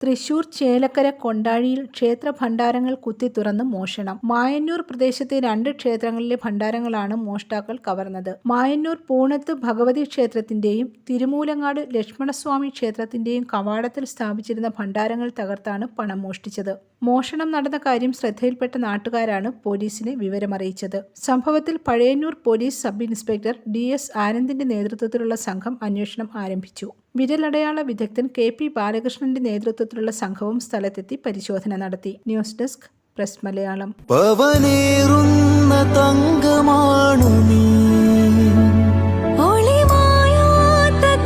തൃശൂർ ചേലക്കര കൊണ്ടാഴിയിൽ ക്ഷേത്ര ഭണ്ഡാരങ്ങൾ കുത്തി തുറന്ന് മോഷണം. മായന്നൂർ പ്രദേശത്തെ രണ്ട് ക്ഷേത്രങ്ങളിലെ ഭണ്ഡാരങ്ങളാണ് മോഷ്ടാക്കൾ കവർന്നത്. മായന്നൂർ പൂണത്ത് ഭഗവതി ക്ഷേത്രത്തിന്റെയും തിരുമൂലങ്ങാട് ലക്ഷ്മണസ്വാമി ക്ഷേത്രത്തിന്റെയും കവാടത്തിൽ സ്ഥാപിച്ചിരുന്ന ഭണ്ഡാരങ്ങൾ തകർത്താണ് പണം മോഷ്ടിച്ചത്. മോഷണം നടന്ന കാര്യം ശ്രദ്ധയിൽപ്പെട്ട നാട്ടുകാരാണ് പോലീസിനെ വിവരമറിയിച്ചത്. സംഭവത്തിൽ Pazhayannur police sub inspector D S ആനന്ദിന്റെ നേതൃത്വത്തിലുള്ള സംഘം അന്വേഷണം ആരംഭിച്ചു. വിരലടയാള വിദഗ്ധൻ കെ പി ബാലകൃഷ്ണന്റെ നേതൃത്വത്തിലുള്ള സംഘവും സ്ഥലത്തെത്തി പരിശോധന നടത്തി. News desk press Malayalam. രാജകുമാരി തങ്കമാണു നീ. ഒളിമായാത്ത